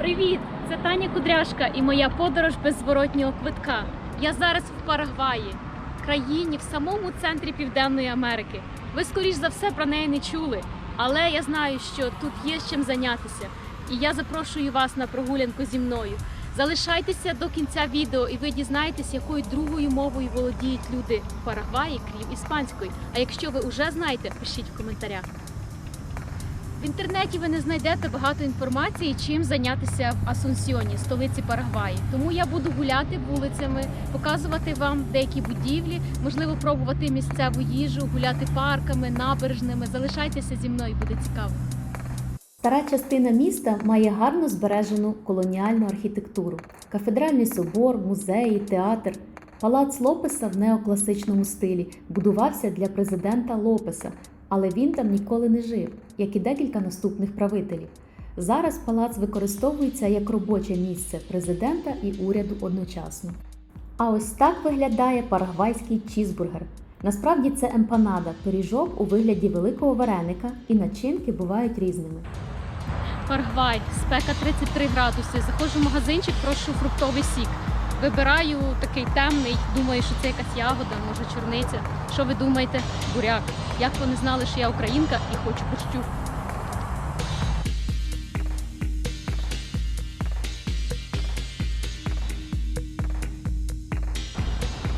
Привіт! Це Таня Кудряшка і моя подорож без зворотнього квитка. Я зараз в Парагваї, країні в самому центрі Південної Америки. Ви, скоріш за все, про неї не чули, але я знаю, що тут є з чим зайнятися. І я запрошую вас на прогулянку зі мною. Залишайтеся до кінця відео, і ви дізнаєтесь, якою другою мовою володіють люди в Парагваї, крім іспанської. А якщо ви вже знаєте, пишіть в коментарях. В інтернеті ви не знайдете багато інформації, чим зайнятися в Асунсьйоні, столиці Парагваї. Тому я буду гуляти вулицями, показувати вам деякі будівлі, можливо, пробувати місцеву їжу, гуляти парками, набережними. Залишайтеся зі мною, буде цікаво. Стара частина міста має гарно збережену колоніальну архітектуру: кафедральний собор, музеї, театр. Палац Лопеса в неокласичному стилі будувався для президента Лопеса, але він там ніколи не жив, як і декілька наступних правителів. Зараз палац використовується як робоче місце президента і уряду одночасно. А ось так виглядає парагвайський чізбургер. Насправді це емпанада, пиріжок у вигляді великого вареника, і начинки бувають різними. Парагвай, спека 33 градуси. Заходжу в магазинчик, прошу фруктовий сік. Вибираю такий темний, думаю, що це якась ягода, може чорниця. Що ви думаєте? Буряк. Як вони знали, що я українка і хочу борщу.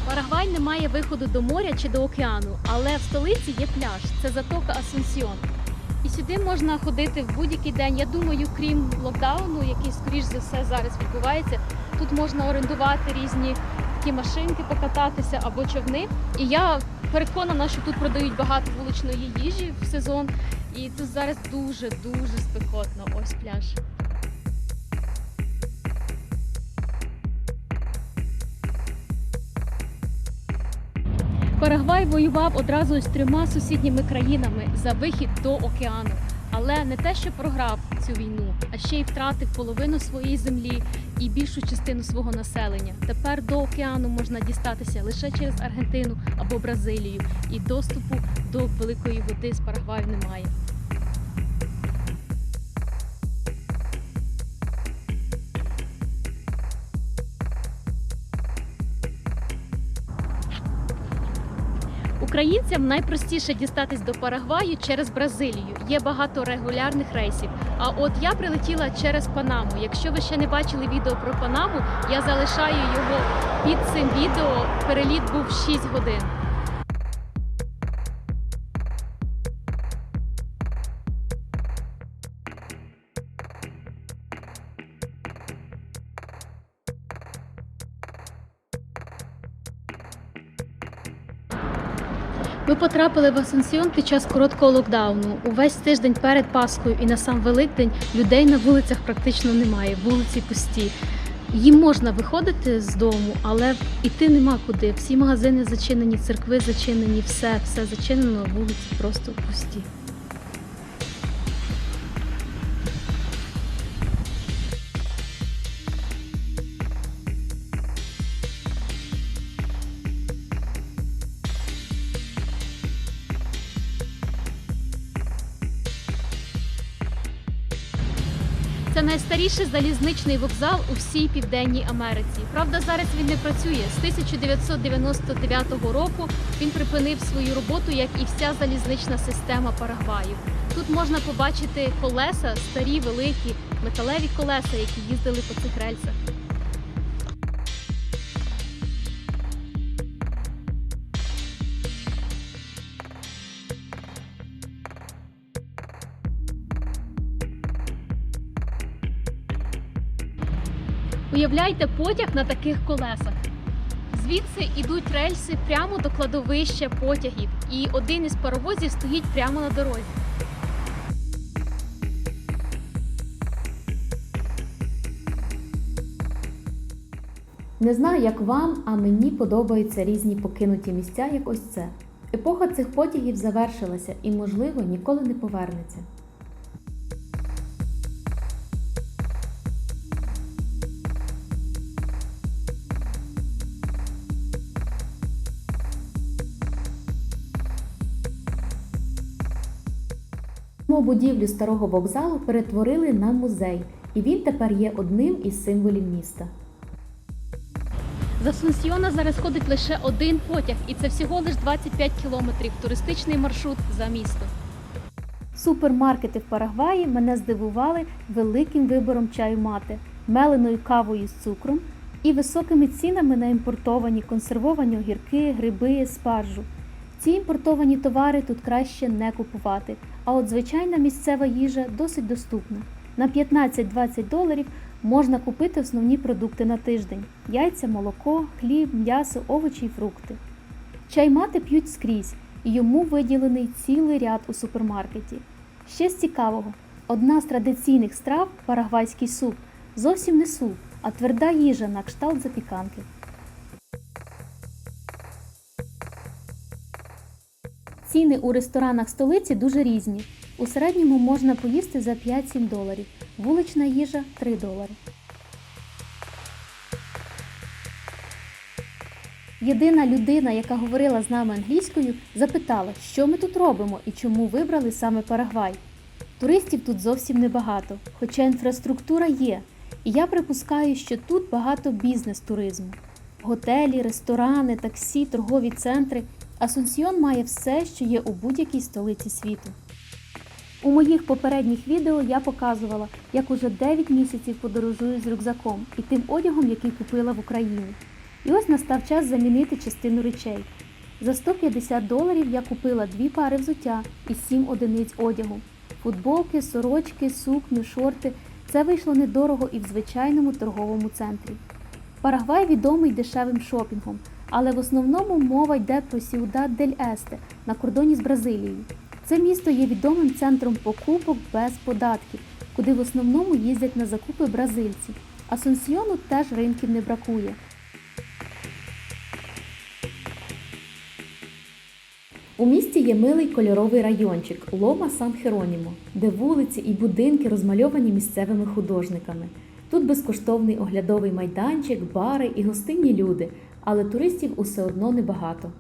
Парагвай не має виходу до моря чи до океану, але в столиці є пляж. Це затока Асунсьйон. І сюди можна ходити в будь-який день. Я думаю, крім локдауну, який скоріш за все зараз відбувається, тут можна орендувати різні такі машинки, покататися або човни. І я переконана, що тут продають багато вуличної їжі в сезон. І тут зараз дуже дуже спекотно. Ось пляж. Парагвай воював одразу з трьома сусідніми країнами за вихід до океану. Але не те, що програв цю війну, а ще й втратив половину своєї землі і більшу частину свого населення. Тепер до океану можна дістатися лише через Аргентину або Бразилію, і доступу до великої води з Парагваю немає. Українцям найпростіше дістатись до Парагваю через Бразилію. Є багато регулярних рейсів. А от я прилетіла через Панаму. Якщо ви ще не бачили відео про Панаму, я залишаю його під цим відео. Переліт був 6 годин. Ми потрапили в Асансіон під час короткого локдауну. Увесь тиждень перед Пасхою і на сам Великдень людей на вулицях практично немає. Вулиці пусті. Їм можна виходити з дому, але іти нема куди. Всі магазини зачинені, церкви зачинені, все, все зачинено, вулиці просто пусті. Це найстаріший залізничний вокзал у всій Південній Америці. Правда, зараз він не працює. З 1999 року він припинив свою роботу, як і вся залізнична система Парагваю. Тут можна побачити колеса, старі, великі, металеві колеса, які їздили по цих рельсах. Уявляйте потяг на таких колесах. Звідси йдуть рельси прямо до кладовища потягів, і один із паровозів стоїть прямо на дорозі. Не знаю, як вам, а мені подобаються різні покинуті місця, як ось це. Епоха цих потягів завершилася і, можливо, ніколи не повернеться. Будівлю старого вокзалу перетворили на музей, і він тепер є одним із символів міста. З Асунсьйона зараз ходить лише один потяг, і це всього лиш 25 кілометрів туристичний маршрут за місто. Супермаркети в Парагваї мене здивували великим вибором чаю мати, меленою кавою з цукром і високими цінами на імпортовані консервовані огірки, гриби, спаржу. Ці імпортовані товари тут краще не купувати, а от звичайна місцева їжа досить доступна. На 15-20 доларів можна купити основні продукти на тиждень: яйця, молоко, хліб, м'ясо, овочі й фрукти. Чай мати п'ють скрізь, і йому виділений цілий ряд у супермаркеті. Ще з цікавого, одна з традиційних страв парагвайський суп зовсім не суп, а тверда їжа на кшталт запіканки. Ціни у ресторанах столиці дуже різні. У середньому можна поїсти за 5-7 доларів, вулична їжа 3 долари. Єдина людина, яка говорила з нами англійською, запитала, що ми тут робимо і чому вибрали саме Парагвай. Туристів тут зовсім небагато, хоча інфраструктура є. І я припускаю, що тут багато бізнес-туризму. Готелі, ресторани, таксі, торгові центри. Асунсьйон має все, що є у будь-якій столиці світу. У моїх попередніх відео я показувала, як уже 9 місяців подорожую з рюкзаком і тим одягом, який купила в Україні. І ось настав час замінити частину речей. За 150 доларів я купила дві пари взуття і 7 одиниць одягу. Футболки, сорочки, сукню, шорти. Це вийшло недорого і в звичайному торговому центрі. Парагвай відомий дешевим шопінгом, але в основному мова йде про Сіудад дель Есте на кордоні з Бразилією. Це місто є відомим центром покупок без податків, куди в основному їздять на закупи бразильці. Асунсьйону теж ринків не бракує. У місті є милий кольоровий райончик Лома Сан Херонімо, де вулиці і будинки розмальовані місцевими художниками. Тут безкоштовний оглядовий майданчик, бари і гостинні люди, але туристів усе одно небагато.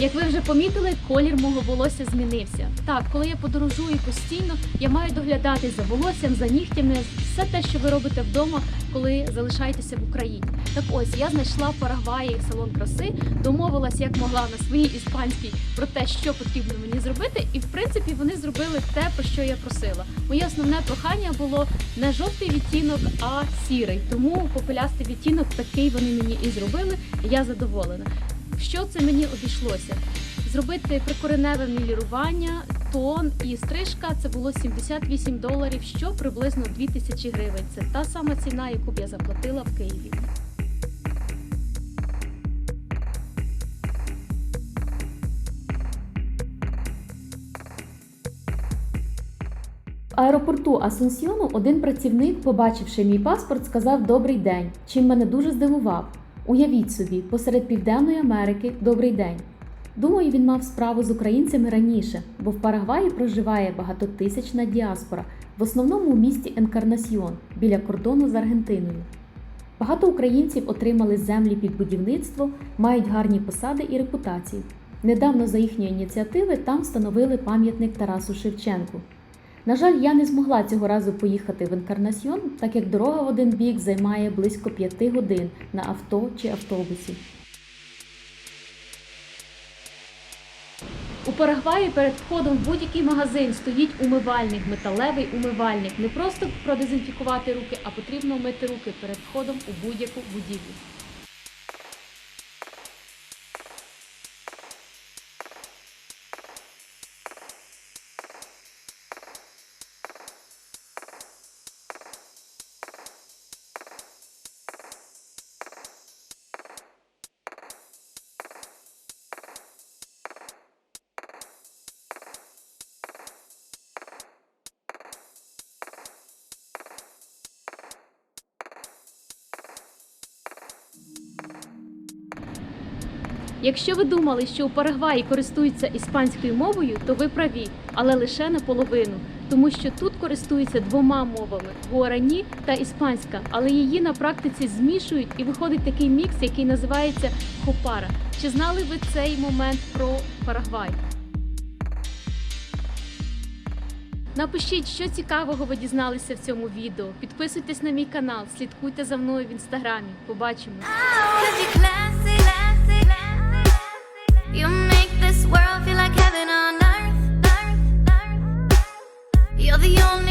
Як ви вже помітили, колір мого волосся змінився. Так, коли я подорожую постійно, я маю доглядати за волоссям, за нігтями, все те, що ви робите вдома, коли залишаєтеся в Україні. Так ось я знайшла в Парагваї салон краси, домовилась як могла на своїй іспанській про те, що потрібно мені зробити, і в принципі вони зробили те, про що я просила. Моє основне прохання було не жовтий відтінок, а сірий. Тому попелястий відтінок такий вони мені і зробили. і Я задоволена. Що це мені обійшлося? Зробити прикореневе мілірування, тон і стрижка це було 78 доларів, що приблизно 2000 гривень. Це та сама ціна, яку б я заплатила в Києві. Аеропорту Асунсьйону один працівник, побачивши мій паспорт, сказав Добрий день, чим мене дуже здивував. Уявіть собі, посеред Південної Америки добрий день. Думаю, він мав справу з українцями раніше, бо в Парагваї проживає багатотисячна діаспора, в основному у місті Енкарнасьйон біля кордону з Аргентиною. Багато українців отримали землі під будівництво, мають гарні посади і репутацію. Недавно за їхньої ініціативи там встановили пам'ятник Тарасу Шевченку. На жаль, я не змогла цього разу поїхати в Енкарнасьйон, так як дорога в один бік займає близько п'яти годин на авто чи автобусі. У Парагваї перед входом в будь-який магазин стоїть умивальник, металевий умивальник. Не просто продезінфікувати руки, а потрібно мити руки перед входом у будь-яку будівлю. Якщо ви думали, що у Парагваї користуються іспанською мовою, то ви праві, але лише наполовину. тому що тут користуються двома мовами гуарані та іспанська, але її на практиці змішують і виходить такий мікс, який називається хопара. Чи знали ви цей момент про Парагвай? Напишіть, що цікавого ви дізналися в цьому відео. Підписуйтесь на мій канал, слідкуйте за мною в інстаграмі. Climb You make this world feel like heaven on earth. You're the only